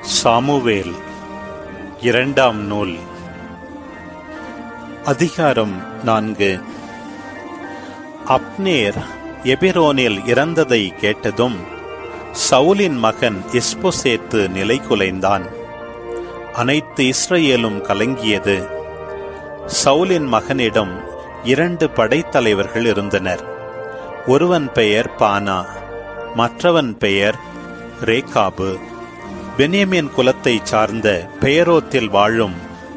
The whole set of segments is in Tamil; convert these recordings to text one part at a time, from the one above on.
சாமுவேல் இரண்டாம் நூல். அதிகாரம் நான்கு. அப்னேர் எபிரோனில் இறந்ததை கேட்டதும் சவுலின் மகன் இஸ்போசேத்து நிலை குலைந்தான். அனைத்து இஸ்ரேலும் கலங்கியது. சவுலின் மகனிடம் இரண்டு படைத்தலைவர்கள் இருந்தனர். ஒருவன் பெயர் பானா மற்றவன் பெயர் ரேகாபு. பென்யமின் குலத்தைச் சார்ந்த பெயரோத்தில் வாழும்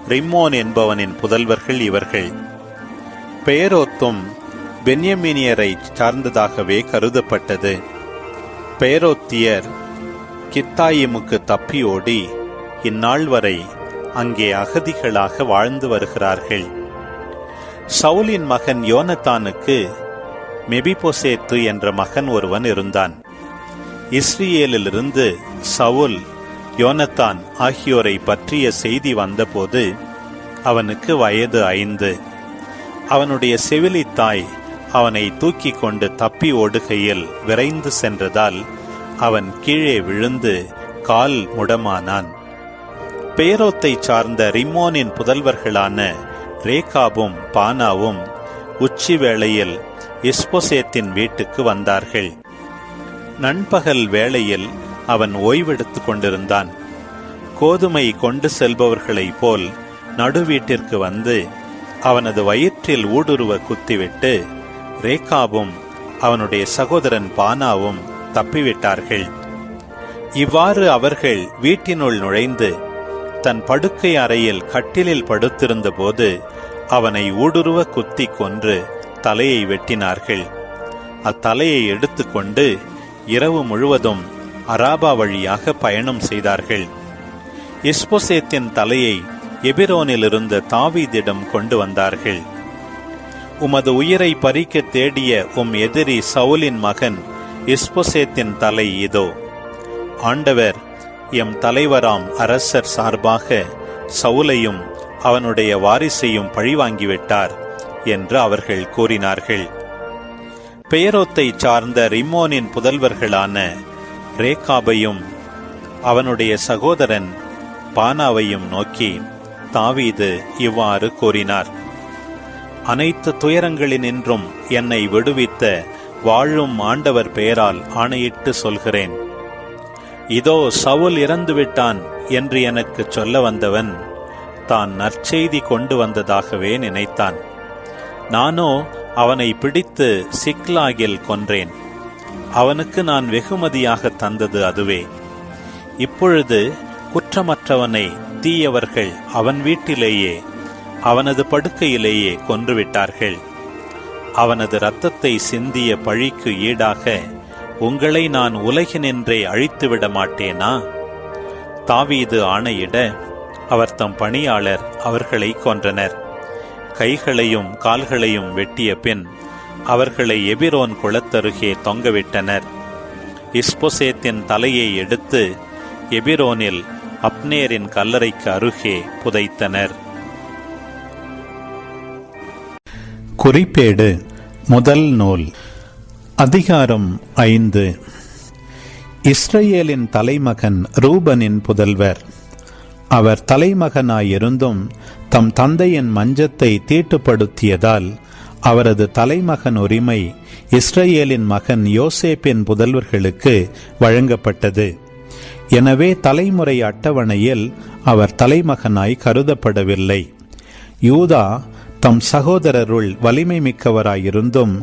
ரிம்மோன் என்பவனின் புதல்வர்கள் இவர்கள். பெயரோத்தும் பென்யமினியரை சார்ந்ததாகவே கருதப்பட்டது. பெயரோத்தியர் கித்தாயிமுக்கு தப்பியோடி இந்நாள் வரை அங்கே அகதிகளாக வாழ்ந்து வருகிறார்கள். சவுலின் மகன் யோனத்தானுக்கு மெபிபோசேத்து என்ற மகன் ஒருவன் இருந்தான். இஸ்ரேலிலிருந்து சவுல் யோனத்தான் ஆகியோரை பற்றிய செய்தி வந்தபோது அவனுக்கு வயது ஐந்து. அவனுடைய செவிலி தாய் அவனை தூக்கி கொண்டு தப்பி ஓடுகையில் விரைந்து சென்றதால் அவன் கீழே விழுந்து கால் முடமானான். பேரோத்தைச் சார்ந்த ரிம்மோனின் புதல்வர்களான ரேகாவும் பானாவும் உச்சி வேளையில் இஸ்போசேத்தின் வீட்டுக்கு வந்தார்கள். நண்பகல் வேளையில் அவன் ஓய்வெடுத்துக் கொண்டிருந்தான். கோதுமை கொண்டு செல்பவர்களைப் போல் நடுவீட்டிற்கு வந்து அவனது வயிற்றில் ஊடுருவ குத்திவிட்டு ரேகாவும் அவனுடைய சகோதரன் பானாவும் தப்பிவிட்டார்கள். இவ்வாறு அவர்கள் வீட்டினுள் நுழைந்து தன் படுக்கை அறையில் கட்டிலில் படுத்திருந்த போது அவனை ஊடுருவ குத்தி கொன்று தலையை வெட்டினார்கள். அத்தலையை எடுத்துக்கொண்டு இரவு முழுவதும் அராபா வழியாக பயணம் செய்தார்கள். இஸ்போசேத்தின் தலையை எபிரோனிலிருந்து தாவீதிடம் கொண்டு வந்தார்கள். உமது உயிரை பறிக்க தேடிய உம் எதிரி சவுலின் மகன் இஸ்போசேத்தின் தலை இதோ. ஆண்டவர் எம் தலைவராம் அரசர் சார்பாக சவுலையும் அவனுடைய வாரிசையும் பழிவாங்கிவிட்டார் என்று அவர்கள் கூறினார்கள். பெயரோத்தை சார்ந்த ரிம்மோனின் புதல்வர்களான ரேகாபையும் அவனுடைய சகோதரன் பானாவையும் நோக்கி தாவீது இவ்வாறு கூறினார் அனைத்து துயரங்களினின்றும் என்னை விடுவித்த வாழும் ஆண்டவர் பெயரால் ஆணையிட்டு சொல்கிறேன். இதோ சவுல் இறந்துவிட்டான் என்று எனக்கு சொல்ல வந்தவன் தான் நற்செய்தி கொண்டு வந்ததாகவே நினைத்தான். நானோ அவனை பிடித்து சிக்லாகில் கொன்றேன். அவனுக்கு நான் வெகுமதியாக தந்தது அதுவே. இப்பொழுது குற்றமற்றவனை தீயவர்கள் அவன் வீட்டிலேயே அவனது படுக்கையிலேயே கொன்றுவிட்டார்கள். அவனது இரத்தத்தை சிந்திய பழிக்கு ஈடாக உங்களை நான் உலகினின்றே அழித்துவிட மாட்டேனா? தாவீது ஆணையிட அவர் தம் பணியாளர் அவர்களை கொன்றனர். கைகளையும் கால்களையும் வெட்டிய பின் அவர்களை எபிரோன் குளத்தருகே தொங்கவிட்டனர். இஸ்போசேத்தின் தலையை எடுத்து எபிரோனில் அப்னேரின் கல்லறைக்கு அருகே புதைத்தனர். குறிப்பேடு முதல் நூல் அதிகாரம் ஐந்து. இஸ்ரேலின் தலைமகன் ரூபனின் புதல்வர். அவர் தலைமகனாயிருந்தும் தம் தந்தையின் மஞ்சத்தை தீட்டுப்படுத்தியதால் அவரது தலைமகன் உரிமை இஸ்ரேலின் மகன் யோசேப்பின் புதல்வர்களுக்கு வழங்கப்பட்டது. எனவே தலைமுறை அட்டவணையில் அவர் தலைமகனாய் கருதப்படவில்லை. யூதா தம் சகோதரருள் வலிமை மிக்கவராயிருந்தும்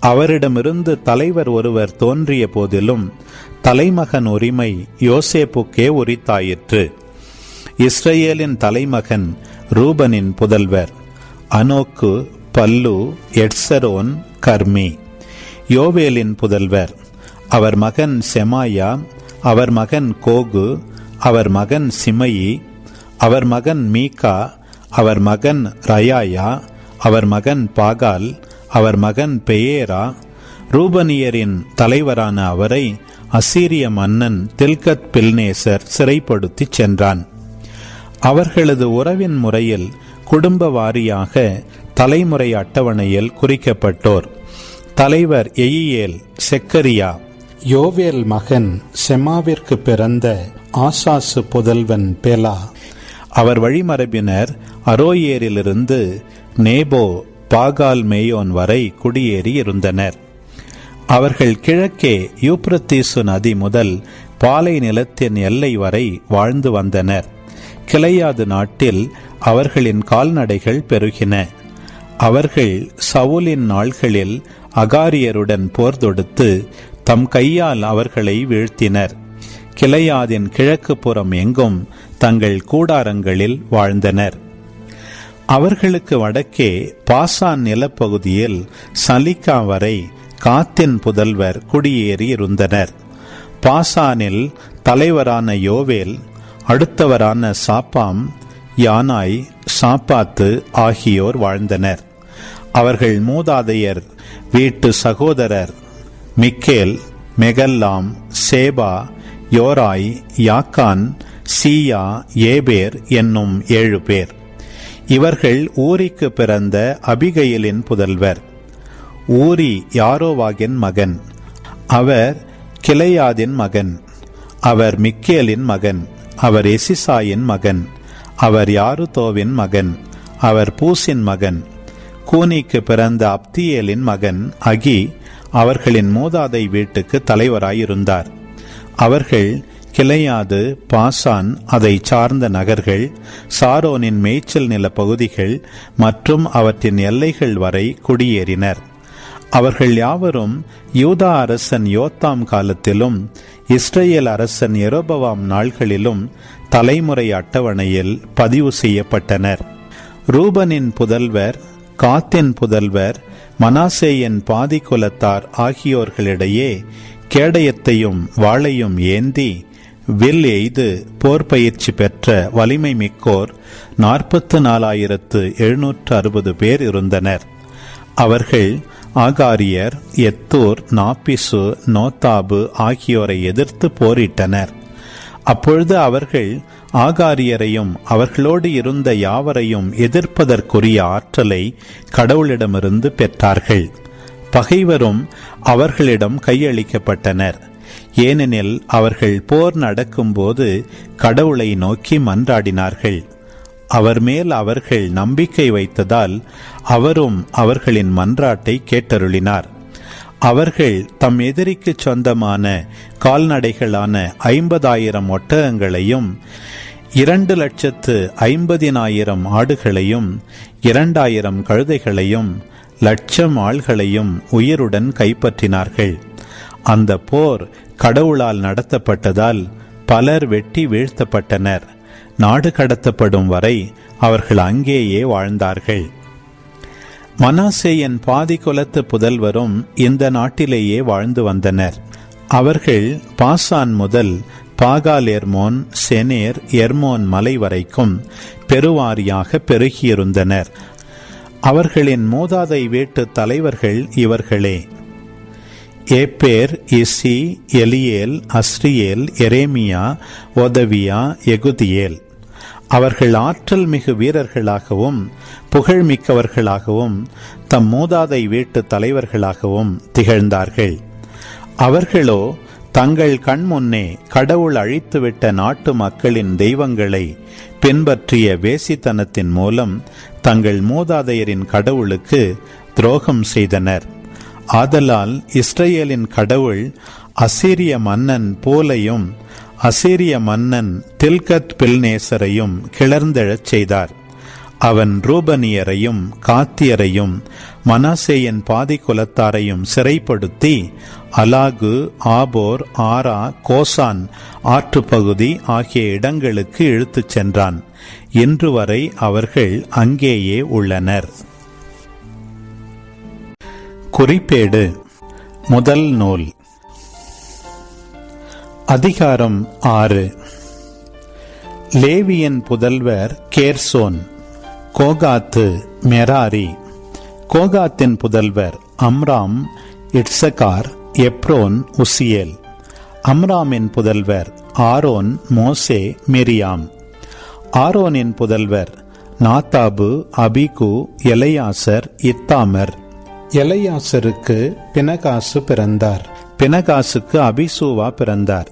அவரிடமிருந்து தலைவர் ஒருவர் தோன்றிய போதிலும் தலைமகன் உரிமை யோசேப்புக்கே உரித்தாயிற்று. இஸ்ரேலின் தலைமகன் ரூபனின் புதல்வர் அனோக்கு பல்லு எட்சரோன் கர்மி. யோவேலின் புதல்வர் அவர் மகன் செமாயா அவர் மகன் கோகு அவர் மகன் சிமயி அவர் மகன் மீகா அவர் மகன் ரயாயா அவர் மகன் பாகால் அவர் மகன் பெயேரா. ரூபனியரின் தலைவரான அவரை அசீரிய மன்னன் தில்கத் பில்னேசர் சிறைப்படுத்திச் சென்றான். அவர்களது உறவின் முறையில் குடும்ப வாரியாக தலைமுறை அட்டவணையில் குறிக்கப்பட்டோர். தலைவர் எயியேல் செக்கரியா. யோவேல் மகன் செமாவிற்கு பிறந்த ஆசாசு புதல்வன் பெலா. அவர் வழிமரபினர் அரோயேரிலிருந்து நேபோ பாகால் மேயோன் வரை குடியேறி இருந்தனர். அவர்கள் கிழக்கே யூப்ரத்தீசு நதி முதல் பாலை நிலத்தின் எல்லை வரை வாழ்ந்து வந்தனர். கிளையாது நாட்டில் அவர்களின் கால்நடைகள் பெருகின. அவர்கள் சவுலின் நாள்களில் அகாரியருடன் போர் தொடுத்து தம் கையால் அவர்களை வீழ்த்தினர். கிளையாதின் கிழக்கு புறம் எங்கும் தங்கள் கூடாரங்களில் வாழ்ந்தனர். அவர்களுக்கு வடக்கே பாசான் நிலப்பகுதியில் சலிகா வரை காத்தின் புதல்வர் குடியேறி இருந்தனர். பாசானில் தலைவரான யோவேல் அடுத்தவரான சாப்பாம் யானாய் சாப்பாத்து ஆகியோர் வாழ்ந்தனர். அவர்கள் மூதாதையர் வீட்டு சகோதரர் Michael Meshullam Sheba Jorai Jachan Zia Eber என்னும் ஏழு பேர். இவர்கள் ஊரிக்கு பிறந்த அபிகையிலின் புதல்வர். ஊரி யாரோவாகின் மகன். அவர் கிளையாதின் மகன். அவர் மிக்கேலின் மகன். அவர் எசிசாயின் மகன். அவர் யாருதோவின் மகன். அவர் பூசின் மகன். கூனிக்கு பிறந்த அப்தியேலின் மகன் அகி அவர்களின் மூதாதை வீட்டுக்கு தலைவராயிருந்தார். அவர்கள் கிளையாது பாசான் அதை சார்ந்த நகர்கள் சாரோனின் மேய்ச்சல் நில பகுதிகள் மற்றும் அவற்றின் எல்லைகள் வரை குடியேறினர். அவர்கள் யாவரும் யூதா அரசன் யோத்தாம் காலத்திலும் இஸ்ரேல் அரசன் எரோபவாம் நாள்களிலும் தலைமுறை அட்டவணையில் பதிவு செய்யப்பட்டனர். ரூபனின் புதல்வர் காத்தின் புதல்வர் மனாசேயின் பாதி குலத்தார் ஆகியோர்களிடையே கேடயத்தையும் வாளையும் ஏந்தி வில் எய்து போர் பயிற்சி பெற்ற வலிமை மிக்கோர் நாற்பத்து நாலாயிரத்து எழுநூற்று அறுபது பேர் இருந்தனர். அவர்கள் ஆகாரியர் எத்தூர் நாப்பிசு நோத்தாபு ஆகியோரை எதிர்த்து போரிட்டனர். அப்பொழுது அவர்கள் ஆகாரியரையும் அவர்களோடு இருந்த யாவரையும் எதிர்ப்பதற்குரிய ஆற்றலை கடவுளிடமிருந்து பெற்றார்கள். பகைவரும் அவர்களிடம் கையளிக்கப்பட்டனர். ஏனெனில் அவர்கள் போர் நடக்கும்போது கடவுளை நோக்கி மன்றாடினார்கள். அவர் மேல் அவர்கள் நம்பிக்கை வைத்ததால் அவரும் அவர்களின் மன்றாட்டை கேட்டருளினார். அவர்கள் தம் எதிரிக்கு சொந்தமான கால்நடைகளான ஐம்பதாயிரம் ஒட்டகங்களையும் இரண்டு லட்சத்து ஐம்பதினாயிரம் ஆடுகளையும் இரண்டாயிரம் கழுதைகளையும் லட்சம் ஆள்களையும் உயிருடன் கைப்பற்றினார்கள். அந்த போர் கடவுளால் நடத்தப்பட்டதால் பலர் வெட்டி வீழ்த்தப்பட்டனர். நாடு கடத்தப்படும் வரை அவர்கள் அங்கேயே வாழ்ந்தார்கள். மனாசேயன் பாதி குலத்து புதல்வரும் இந்த நாட்டிலேயே வாழ்ந்து வந்தனர். அவர்கள் பாசான் முதல் பாகால் எர்மோன் செனேர் எர்மோன் மலை வரைக்கும் பெருவாரியாக பெருகியிருந்தனர். அவர்களின் மூதாதை வீட்டு தலைவர்கள் இவர்களே. ஏப்பேர் இசி எலியேல் அஸ்ரியேல் எரேமியா ஒதவியா எகுதியேல். அவர்கள் ஆற்றல் மிகு வீரர்களாகவும் புகழ்மிக்கவர்களாகவும் தம் மூதாதை வீட்டு தலைவர்களாகவும் திகழ்ந்தார்கள். அவர்களோ தங்கள் கண்முன்னே கடவுள் அழித்துவிட்ட நாட்டு மக்களின் தெய்வங்களை பின்பற்றிய வேசித்தனத்தின் மூலம் தங்கள் மூதாதையரின் கடவுளுக்கு துரோகம் செய்தனர். ஆதலால் இஸ்ரேலின் கடவுள் அசீரிய மன்னன் போலையும் அசீரிய மன்னன் தில்கத் பில்நேசரையும் கிளர்ந்தெழச் செய்தார். அவன் ரூபனியரையும் காத்தியரையும் மனாசேயன் பாதி குலத்தாரையும் சிறைப்படுத்தி அலாகு ஆபோர் ஆரா கோசான் ஆற்றுப்பகுதி ஆகிய இடங்களுக்கு இழுத்துச் சென்றான். இன்று வரை அவர்கள் அங்கேயே உள்ளனர். குறிப்பேடு. முதல் நூல். அதிகாரம் ஆறு. லேவியன் புதல்வர் கேர்சோன் கோகாத்து மெராரி. கோகாத்தின் புதல்வர் அம்ராம் இட்சகார் எப்ரோன் உசியேல். அம்ராமின் புதல்வர் ஆரோன் மோசே மெரியாம். ஆரோனின் புதல்வர் நாத்தாபு அபிகு எலையாசர் இத்தாமர். எலையாசருக்கு பினகாசு பிறந்தார். பினகாசுக்கு அபிசூவா பிறந்தார்.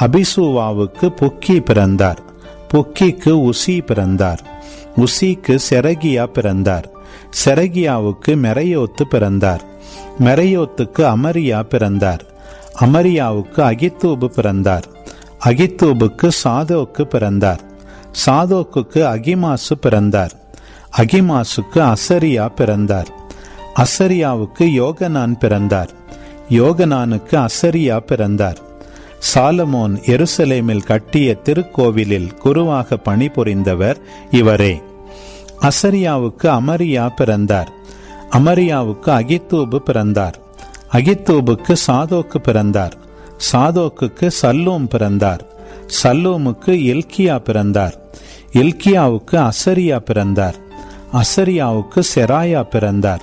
அபிசூவாவுக்கு புக்கி பிறந்தார். புக்கிக்கு உசி பிறந்தார். உசிக்கு செரகியா பிறந்தார். செரகியாவுக்கு மெரையோத்து பிறந்தார். மெரையோத்துக்கு அமரியா பிறந்தார். அமரியாவுக்கு அகித்தூபு பிறந்தார். அகித்தூபுக்கு சாதோக்கு பிறந்தார். சாதோக்குக்கு அகிமாசு பிறந்தார். அகிமாசுக்கு அசரியா பிறந்தார். அசரியாவுக்கு யோகனான் பிறந்தார். யோகனானுக்கு அசரியா பிறந்தார். சாலமோன் எருசலேமில் கட்டிய திருக்கோவிலில் குருவாக பணிபுரிந்தவர் இவரே. அசரியாவுக்கு அமரியா பிறந்தார். அமரியாவுக்கு அகித்தூபு பிறந்தார். அகித்தூபுக்கு சாதோக்கு பிறந்தார். சாதோக்குக்கு சல்லூம் பிறந்தார். சல்லூமுக்கு எல்கியா பிறந்தார். எல்கியாவுக்கு அசரியா பிறந்தார். அசரியாவுக்கு செராயா பிறந்தார்.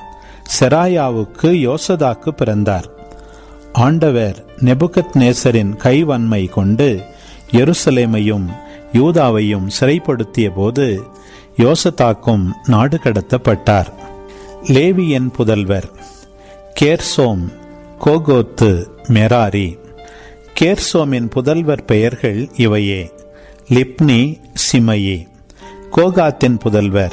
செராயாவுக்கு யோசதாக்கு பிறந்தார். ஆண்டவர் நெபுகத் நேசரின் கைவன்மை கொண்டு எருசலேமையும் யூதாவையும் சிறைப்படுத்திய போது யோசதாக்கும் நாடு கடத்தப்பட்டார். லேவியன் புதல்வர் கேர்சோம் கோகோத்து மெராரி. கேர்சோமின் புதல்வர் பெயர்கள் இவையே லிப்னி சிமயி. கோகாத்தின் புதல்வர்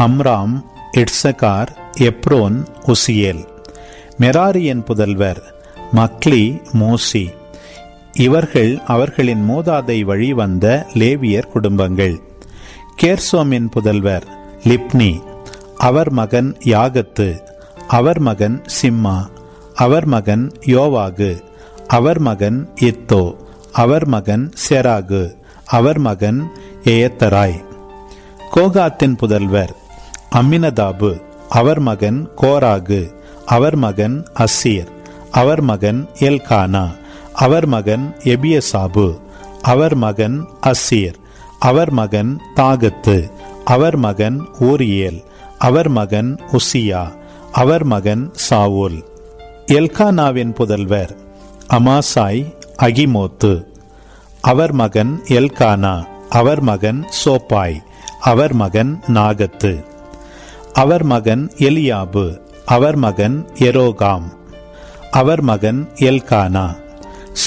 அம்ராம் இட்சகார் எப்ரோன் உசியேல். மெராரியின் புதல்வர் மக்லி மோசி. இவர்கள் அவர்களின் மூதாதை வழி வந்த லேவியர் குடும்பங்கள். கேர்சோமின் புதல்வர் லிப்னி. அவர் மகன் யாகத்து. அவர் மகன் சிம்மா. அவர் மகன் யோவாகு. அவர் மகன் இத்தோ. அவர் மகன் செராகு. அவர் மகன் ஏயத்தராய். கோகாத்தின் புதல்வர் அம்மினதாபு. அவர் மகன் கோராகு. அவர் மகன் அசீர் அவர் மகன் எல்கானா அவர் மகன் எபியசாபு அவர் மகன் அசீர் அவர் மகன் தாகத்து அவர் மகன் ஊரியேல் அவர் மகன் உசியா அவர் மகன் சாவுல் எல்கானாவின் புதல்வர் அமாசாய் அகிமோத்து அவர் மகன் எல்கானா அவர் மகன் சோப்பாய் அவர் மகன் நாகத்து அவர் மகன் எலியாபு அவர் மகன் எரோகாம் அவர் மகன் எல்கானா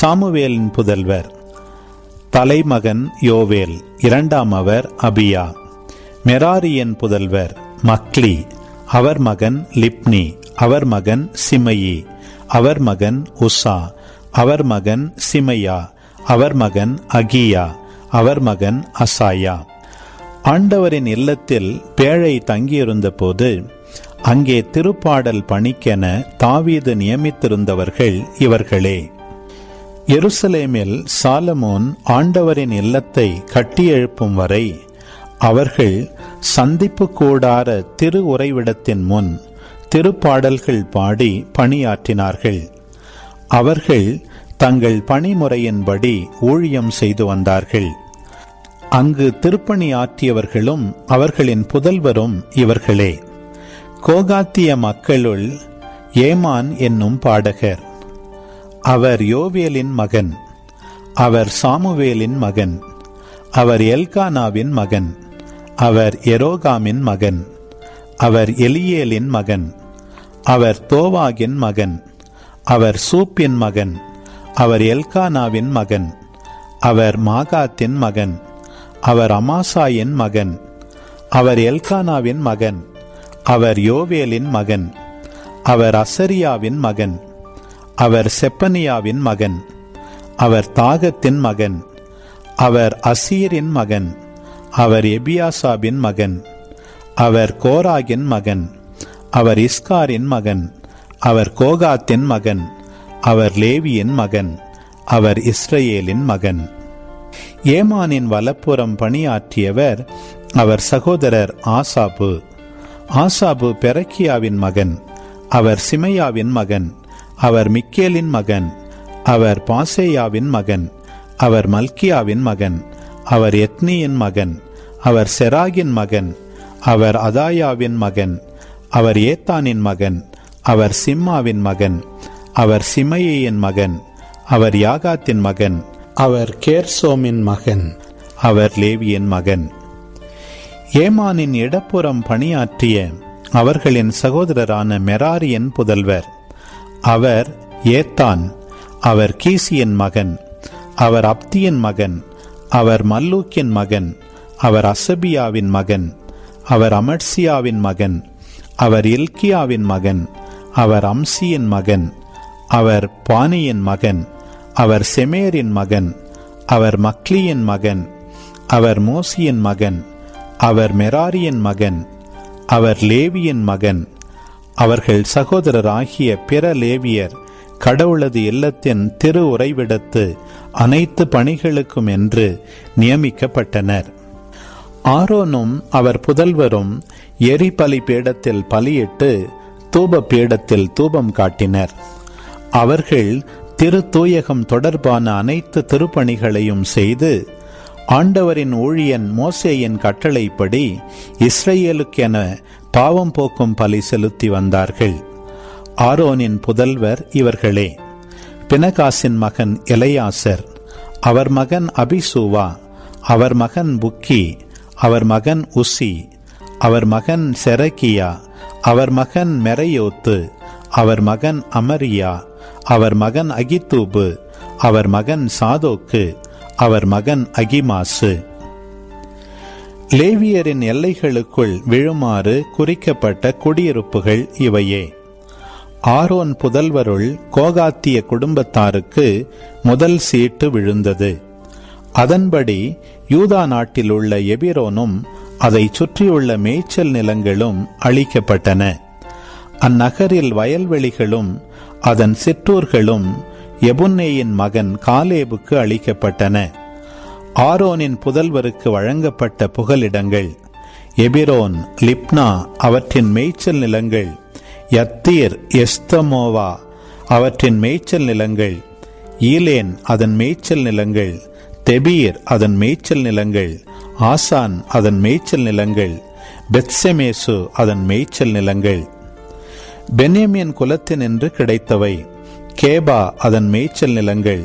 சாமுவேலின் புதல்வர். தலைமகன் யோவேல் இரண்டாம் அவர் அபியா. மெராரியன் புதல்வர் மக்லி அவர் மகன் லிப்னி அவர் மகன் சிமையி அவர் மகன் உஷா அவர் மகன் சிமையா அவர் மகன் அகியா அவர் மகன் அசாயா. ஆண்டவரின் இல்லத்தில் பேழை தங்கியிருந்த போது அங்கே திருப்பாடல் பணிக்கென தாவீது நியமித்திருந்தவர்கள் இவர்களே. எருசலேமில் சாலமோன் ஆண்டவரின் இல்லத்தை கட்டியெழுப்பும் வரை அவர்கள் சந்திப்பு கூடார திரு உறைவிடத்தின் முன் திருப்பாடல்கள் பாடி பணியாற்றினார்கள். அவர்கள் தங்கள் பணிமுறையின்படி ஊழியம் செய்து வந்தார்கள். அங்கு திருப்பணி ஆற்றியவர்களும் அவர்களின் புதல்வரும் இவர்களே. கோகாத்திய மக்களுள் ஏமான் என்னும் பாடகர் அவர் யோவேலின் மகன் அவர் சாமுவேலின் மகன் அவர் எல்கானாவின் மகன் அவர் எரோகாமின் மகன் அவர் எலியேலின் மகன் அவர் தோவாகின் மகன் அவர் சூப்பின் மகன் அவர் எல்கானாவின் மகன் அவர் மாகாத்தின் மகன் அவர் அமாசாயின் மகன் அவர் எல்கானாவின் மகன் அவர் யோவேலின் மகன் அவர் அசரியாவின் மகன் அவர் செப்பனியாவின் மகன் அவர் தாகத்தின் மகன் அவர் அசீரின் மகன் அவர் எபியாசாபின் மகன் அவர் கோராகின் மகன் அவர் இஸ்காரின் மகன் அவர் கோகாத்தின் மகன் அவர் லேவியின் மகன் அவர் இஸ்ரேலின் மகன் ஏமானின் வலப்புறம் பணியாற்றியவர் அவர் சகோதரர் ஆசாபு ஆசாபு பெரக்கியாவின் மகன் அவர் சிமையாவின் மகன் அவர் மிக்கேலின் மகன் அவர் பாசேயாவின் மகன் அவர் மல்கியாவின் மகன் அவர் எத்னியின் மகன் அவர் செராகின் மகன் அவர் அதாயாவின் மகன் அவர் ஏத்தானின் மகன் அவர் சிம்மாவின் மகன் அவர் சிமையின் மகன் அவர் யாகாத்தின் மகன் அவர் கேர்சோமின் மகன் அவர் லேவியின் மகன் ஏமானின் இடப்புறம் பணியாற்றிய அவர்களின் சகோதரரான மெராரியன் புதல்வர் அவர் ஏத்தான் அவர் கீசியின் மகன் அவர் அப்தியின் மகன் அவர் மல்லூக்கின் மகன் அவர் அசபியாவின் மகன் அவர் அமர்சியாவின் மகன் அவர் இல்கியாவின் மகன் அவர் அம்சியின் மகன் அவர் பானியின் மகன் அவர் செமேரின் மகன் அவர் மக்லியின் மகன் அவர் மோசியின் மகன் அவர் மெராரியின் மகன் அவர் லேவியின் மகன். அவர்கள் சகோதரராகிய பிற லேவியர் கடவுளது இல்லத்தின் திரு உறைவிடத்து அனைத்து பணிகளுக்கும் என்று நியமிக்கப்பட்டனர். ஆரோனும் அவர் புதல்வரும் எரிபலி பீடத்தில் பலியிட்டு தூப பீடத்தில் தூபம் காட்டினர். அவர்கள் திரு தூயகம் தொடர்பான அனைத்து திருப்பணிகளையும் செய்து ஆண்டவரின் ஊழியன் மோசேயின் கட்டளைப்படி இஸ்ரேலுக்கென பாவம் போக்கும் பலி செலுத்தி வந்தார்கள். ஆரோனின் புதல்வர் இவர்களே பினகாசின் மகன் எலையாசர் அவர் மகன் அபிசூவா அவர் மகன் புக்கி அவர் மகன் உசி அவர் மகன் செரக்கியா அவர் மகன் மெரையோத்து அவர் மகன் அமரியா அவர் மகன் அகித்தூபு அவர் மகன் சாதோக்கு அவர் மகன் அகிமாசு. லேவியரின் எல்லைகளுக்குள் விழுமாறு குறிக்கப்பட்ட குடியிருப்புகள் இவையே. ஆரோன் புதல்வருள் கோகாத்திய குடும்பத்தாருக்கு முதல் சீட்டு விழுந்தது. அதன்படி யூதா நாட்டில் உள்ள எபிரோனும் அதை சுற்றியுள்ள மேய்ச்சல் நிலங்களும் அழிக்கப்பட்டன. அந்நகரில் வயல்வெளிகளும் அதன் சிற்றூர்களும் எபுன்னேயின் மகன் காலேபுக்கு அளிக்கப்பட்டன. ஆரோனின் புதல்வருக்கு வழங்கப்பட்ட புகலிடங்கள் எபிரோன் லிப்னா அவற்றின் மேய்ச்சல் நிலங்கள் யத்தீர் எஸ்தமோவா அவற்றின் மேய்ச்சல் நிலங்கள் ஈலேன் அதன் மேய்ச்சல் நிலங்கள் தெபீர் அதன் மேய்ச்சல் நிலங்கள் ஆசான் அதன் மேய்ச்சல் நிலங்கள் பெத்செமேசு அதன் மேய்ச்சல் நிலங்கள். பென்யமின் குலத்தினின்று கிடைத்தவை. கேபா அதன் மேய்ச்சல் நிலங்கள்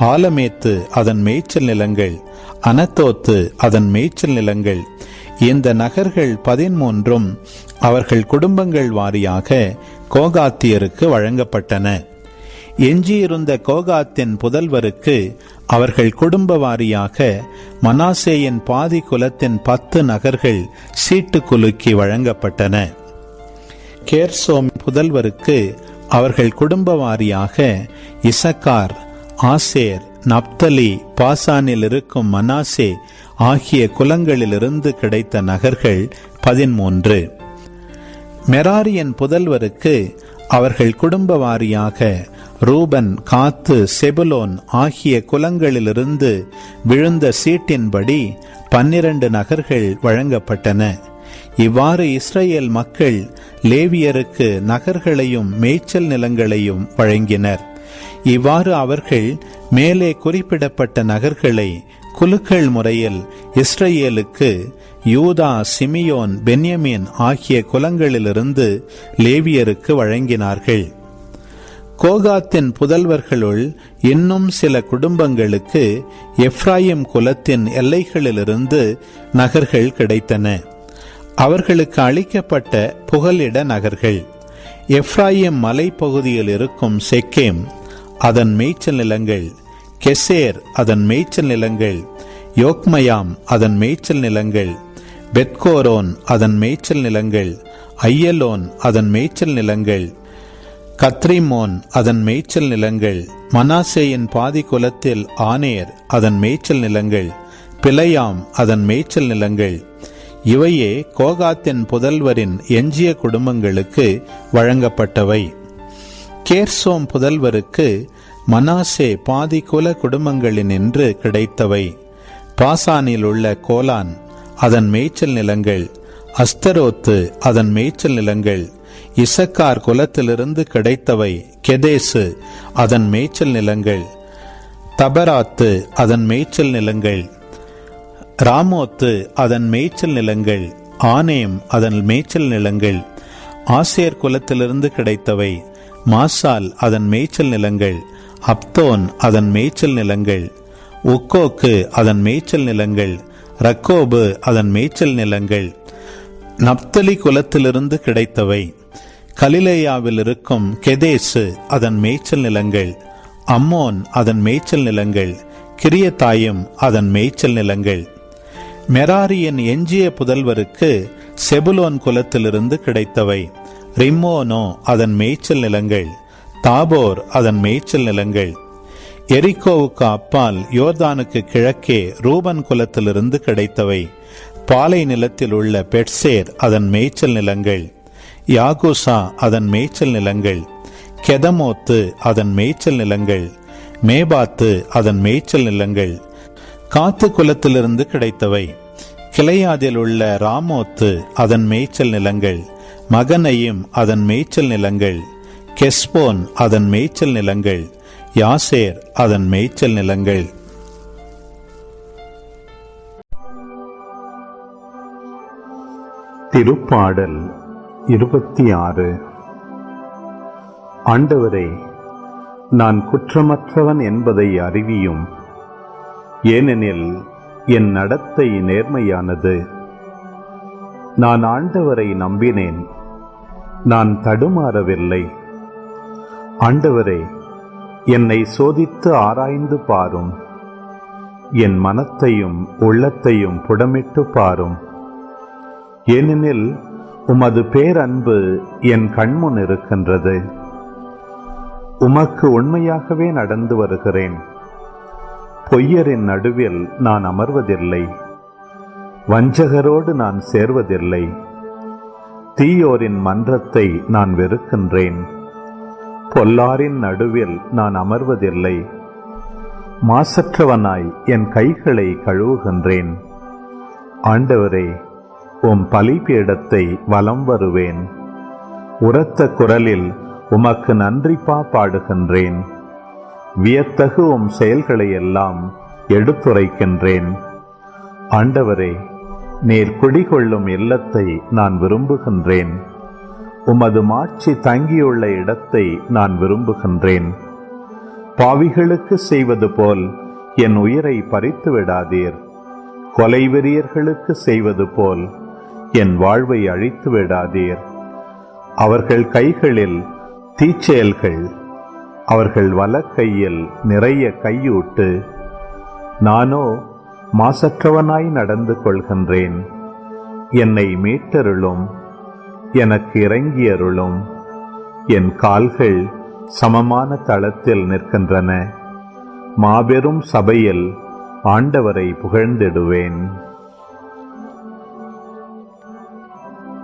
ஆலமேத்து அதன் மேய்ச்சல் நிலங்கள் அனத்தோத்து அதன் மேய்ச்சல் நிலங்கள். இந்த நகர்கள் பதிமூன்றும் அவர்கள் குடும்பங்கள் வாரியாக கோகாத்தியருக்கு வழங்கப்பட்டன. எஞ்சியிருந்த கோகாத்தின் புதல்வருக்கு அவர்கள் குடும்ப வாரியாக மனாசேயின் பாதி குலத்தின் பத்து நகர்கள் சீட்டு குலுக்கி வழங்கப்பட்டன. கேர்சோம் புதல்வருக்கு அவர்கள் குடும்ப வாரியாக இசக்கார் ஆசேர் நப்தலி பாசானில் இருக்கும் மனாசே ஆகிய குலங்களிலிருந்து கிடைத்த நகர்கள் பதிமூன்று மெராரியன் புதல்வருக்கு அவர்கள் குடும்ப வாரியாக ரூபன் காத்து செபுலோன் ஆகிய குலங்களிலிருந்து விழுந்த சீட்டின்படி பன்னிரண்டு நகர்கள் வழங்கப்பட்டன. இவ்வாறு இஸ்ரேல் மக்கள் லேவியருக்கு நகர்களையும் மேய்ச்சல் நிலங்களையும் வழங்கினர். இவ்வாறு அவர்கள் மேலே குறிப்பிடப்பட்ட நகர்களை குலுக்கள் முறையில் இஸ்ரேலுக்கு யூதா சிமியோன் பென்யமின் ஆகிய குலங்களிலிருந்து லேவியருக்கு வழங்கினார்கள். கோகாத்தின் புதல்வர்களுள் இன்னும் சில குடும்பங்களுக்கு எப்ராயிம் குலத்தின் எல்லைகளிலிருந்து நகர்கள் கிடைத்தன. அவர்களுக்கு அளிக்கப்பட்ட புகலிட நகர்கள். எஃப்ராயிம் மலைப்பகுதியில் இருக்கும் செக்கேம் அதன் மேய்ச்சல் நிலங்கள். கெசேர் அதன் மேய்ச்சல் நிலங்கள். யோக்மயாம் அதன் மேய்ச்சல் நிலங்கள். பெட்கோரோன் அதன் மேய்ச்சல் நிலங்கள். ஐயலோன் அதன் மேய்ச்சல் நிலங்கள். கத்ரிமோன் அதன் மேய்ச்சல் நிலங்கள். மனாசேயின் பாதி குலத்தில் ஆனேர் அதன் மேய்ச்சல் நிலங்கள். பிழையாம் அதன் மேய்ச்சல் நிலங்கள். இவையே கோகாத்தின் புதல்வரின் எஞ்சிய குடும்பங்களுக்கு வழங்கப்பட்டவை. கேர்சோம் புதல்வருக்கு மனாசே பாதி குல குடும்பங்களினின்று கிடைத்தவை. பாசானில் உள்ள கோலான் அதன் மேய்ச்சல் நிலங்கள். அஸ்தரோத்து அதன் மேய்ச்சல் நிலங்கள். இசக்கார் குலத்திலிருந்து கிடைத்தவை. கெதேசு அதன் மேய்ச்சல் நிலங்கள். தபராத்து அதன் மேய்ச்சல் நிலங்கள். ராமோத்து அதன் மேய்ச்சல் நிலங்கள் ஆனேம் அதன் மேய்ச்சல் நிலங்கள் ஆசியர் குலத்திலிருந்து கிடைத்தவை மாசால் அதன் மேய்ச்சல் நிலங்கள் அப்தோன் அதன் மேய்ச்சல் நிலங்கள் உக்கோக்கு அதன் மேய்ச்சல் நிலங்கள் ரக்கோபு அதன் மேய்ச்சல் நிலங்கள் நப்தலி குலத்திலிருந்து கிடைத்தவை கலிலேயாவில் இருக்கும் கெதேசு அதன் மேய்ச்சல் நிலங்கள் அம்மோன் அதன் மேய்ச்சல் நிலங்கள் கிரியத்தாயும் அதன் மேய்ச்சல் நிலங்கள். மெராரியின் எஞ்சிய புதல்வருக்கு செபுலோன் குலத்திலிருந்து கிடைத்தவை. ரிம்மோனோ அதன் மேய்ச்சல் நிலங்கள். தாபோர் அதன் மேய்ச்சல் நிலங்கள். எரிக்கோவுக்கு அப்பால் யோர்தானுக்கு கிழக்கே ரூபன் குலத்திலிருந்து கிடைத்தவை. பாலை நிலத்தில் உள்ள பெட்சேர் அதன் மேய்ச்சல் நிலங்கள். யாகுசா அதன் மேய்ச்சல் நிலங்கள். கெதமோத்து அதன் மேய்ச்சல் நிலங்கள். மேபாத்து அதன் மேய்ச்சல் நிலங்கள். காத்து குலத்திலிருந்து கிடைத்தவை. கிளையாதில் உள்ள ராமோத்து அதன் மேய்ச்சல் நிலங்கள். மகனையும் அதன் மேய்ச்சல் நிலங்கள். கெஸ்போன் அதன் மேய்ச்சல் நிலங்கள். யாசேர் அதன் மேய்ச்சல் நிலங்கள். திருப்பாடல் இருபத்தி ஆறு ஆண்டவரே நான் குற்றமற்றவன் என்பதை அறிவியும் ஏனெனில் என் நடத்தை நேர்மையானது. நான் ஆண்டவரை நம்பினேன். நான் தடுமாறவில்லை. ஆண்டவரே என்னை சோதித்து ஆராய்ந்து பாரும். என் மனத்தையும் உள்ளத்தையும் புடமிட்டு பாரும். ஏனெனில் உமது பேரன்பு என் கண்முன் இருக்கின்றது. உமக்கு உண்மையாகவே நடந்து வருகிறேன். பொய்யரின் நடுவில் நான் அமர்வதில்லை. வஞ்சகரோடு நான் சேர்வதில்லை. தீயோரின் மன்றத்தை நான் வெறுக்கின்றேன். பொல்லாரின் நடுவில் நான் அமர்வதில்லை. மாசற்றவனாய் என் கைகளை கழுவுகின்றேன். ஆண்டவரே உம் பலிபீடத்தை வலம் வருவேன். உரத்த குரலில் உமக்கு நன்றிப்பா பாடுகின்றேன் வியத்தகு உம் செயல்களை எல்லாம் எடுத்துரைக்கின்றேன். ஆண்டவரே நீர் குடிகொள்ளும் இல்லத்தை நான் விரும்புகின்றேன். உமது மாட்சி தங்கியுள்ள இடத்தை நான் விரும்புகின்றேன். பாவிகளுக்கு செய்வது போல் என் உயிரை பறித்து விடாதீர். கொலைவெறியர்களுக்கு செய்வது போல் என் வாழ்வை அழித்து விடாதீர். அவர்கள் கைகளில் தீச்செயல்கள் அவர்கள் வலக்கையில் நிறைய கையூட்டு நானோ மாசற்றவனாய் நடந்து கொள்கின்றேன். என்னை மீட்டருளும் எனக்கு இறங்கியருளும். என் கால்கள் சமமான தளத்தில் நிற்கின்றன. மாபெரும் சபையில் ஆண்டவரை புகழ்ந்திடுவேன்.